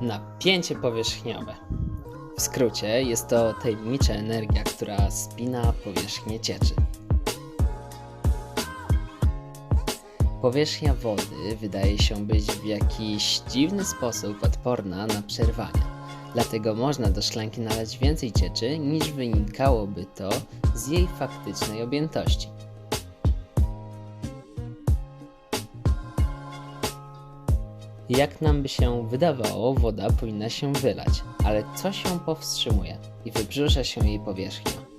Napięcie powierzchniowe. W skrócie jest to tajemnicza energia, która spina powierzchnię cieczy. Powierzchnia wody wydaje się być w jakiś dziwny sposób odporna na przerwanie. Dlatego można do szklanki nalać więcej cieczy niż wynikałoby to z jej faktycznej objętości. Jak nam by się wydawało, woda powinna się wylać, ale coś ją powstrzymuje i wybrzusza się jej powierzchnia.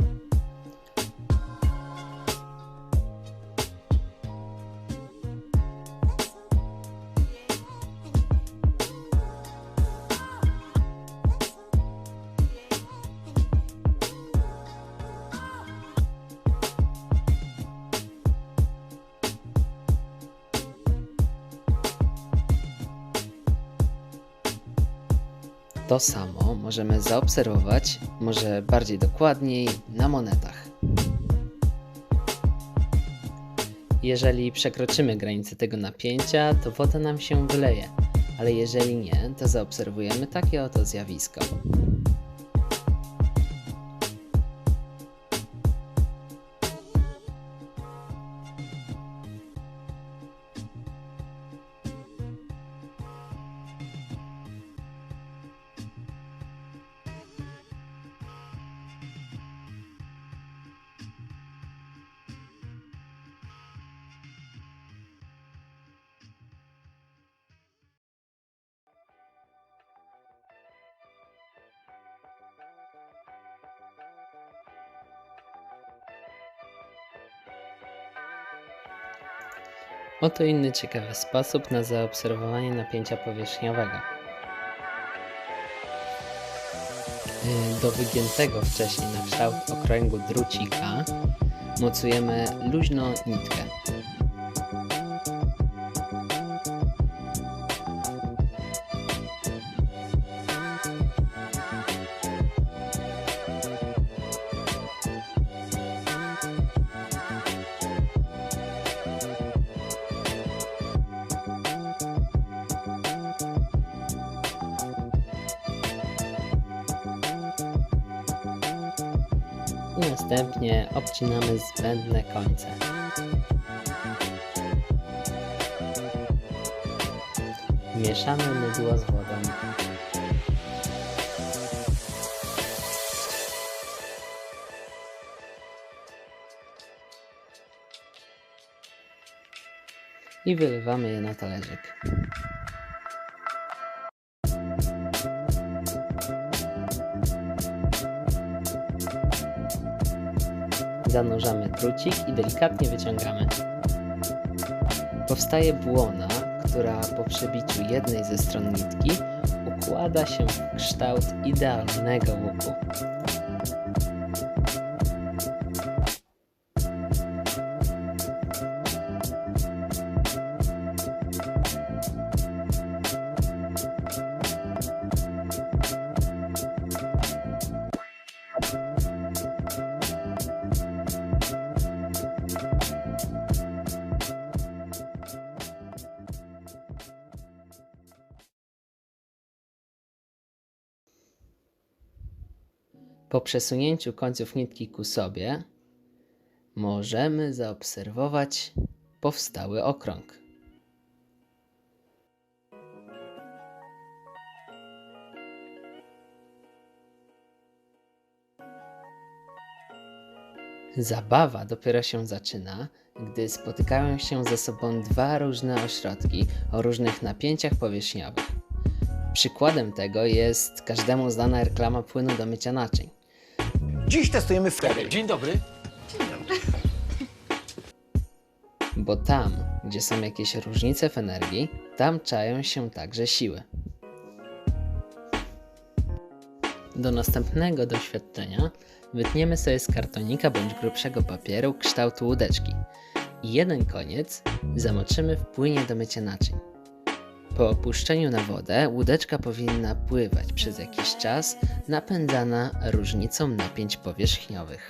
To samo możemy zaobserwować, może bardziej dokładniej, na monetach. Jeżeli przekroczymy granicę tego napięcia, to woda nam się wyleje, ale jeżeli nie, to zaobserwujemy takie oto zjawisko. Oto inny ciekawy sposób na zaobserwowanie napięcia powierzchniowego. Yy, Do wygiętego wcześniej na kształt okręgu drucika mocujemy luźno nitkę. I następnie obcinamy zbędne końce. Mieszamy mydło z wodą. I wylewamy je na talerzyk. Zanurzamy drucik i delikatnie wyciągamy. Powstaje błona, która po przebiciu jednej ze stron nitki układa się w kształt idealnego łuku. Po przesunięciu końców nitki ku sobie możemy zaobserwować powstały okrąg. Zabawa dopiero się zaczyna, gdy spotykają się ze sobą dwa różne ośrodki o różnych napięciach powierzchniowych. Przykładem tego jest każdemu znana reklama płynu do mycia naczyń. Dziś testujemy wtedy. Dzień dobry. Bo tam, gdzie są jakieś różnice w energii, tam czają się także siły. Do następnego doświadczenia wytniemy sobie z kartonika bądź grubszego papieru kształtu łódeczki i jeden koniec zamoczymy w płynie do mycia naczyń. Po opuszczeniu na wodę łódeczka powinna pływać przez jakiś czas, napędzana różnicą napięć powierzchniowych.